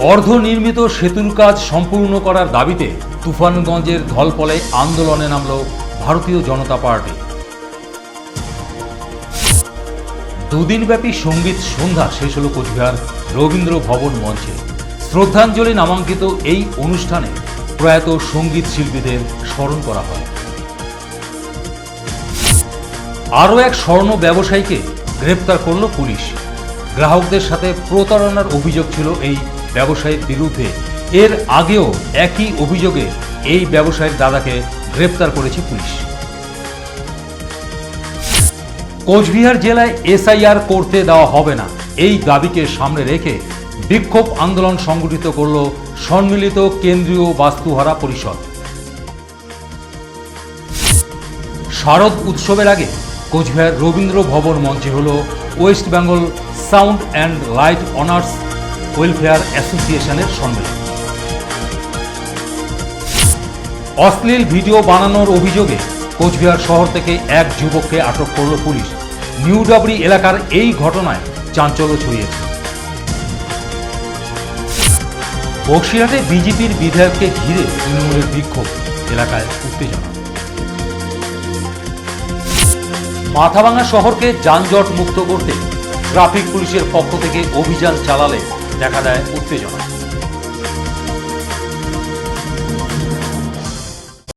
অর্ধনির্মিত সেতুর কাজ সম্পূর্ণ করার দাবিতে তুফানগঞ্জের ধলপলে আন্দোলনে নামল ভারতীয় জনতা পার্টি। দুদিনব্যাপী সংগীত সন্ধ্যা শেষ হল কোচবিহার রবীন্দ্র ভবন মঞ্চে। শ্রদ্ধাঞ্জলি নামাঙ্কিত এই অনুষ্ঠানে প্রয়াত সংগীত শিল্পীদের স্মরণ করা হয়। আরও এক স্বর্ণ ব্যবসায়ীকে গ্রেপ্তার করল পুলিশ। গ্রাহকদের সাথে প্রতারণার অভিযোগ ছিল এই ব্যবসায়ীর বিরুদ্ধে। এর আগেও একই অভিযোগে এই ব্যবসায়ীর দাদাকে গ্রেপ্তার করেছে পুলিশ। কোচবিহার জেলায় এসআইআর করতে দেওয়া হবে না। এই দাবিকে সামনে রেখে বিক্ষোভ আন্দোলন সংগঠিত করল সম্মিলিত কেন্দ্রীয় বাস্তুহারা পরিষদ। শারদ উৎসবের আগে কোচবিহার রবীন্দ্র ভবন মঞ্চে হল West Bengal sound and light owners welfare অ্যাসোসিয়েশনের সম্মেলন। অশ্লীল ভিডিও বানানোর অভিযোগে কোচবিহার শহর থেকে এক যুবককে আটক করল পুলিশ। নিউডাবরি এলাকার এই ঘটনায় চাঞ্চল্য ছড়িয়েছে। বক্সিরহাটে বিজেপির বিধায়ককে ঘিরে তৃণমূলের বিক্ষোভ, এলাকায় উত্তেজনা। মাথাভাঙা শহরকে যানজট মুক্ত করতে ট্রাফিক পুলিশের পক্ষ থেকে অভিযান চালালে なかなかお強いじゃないですか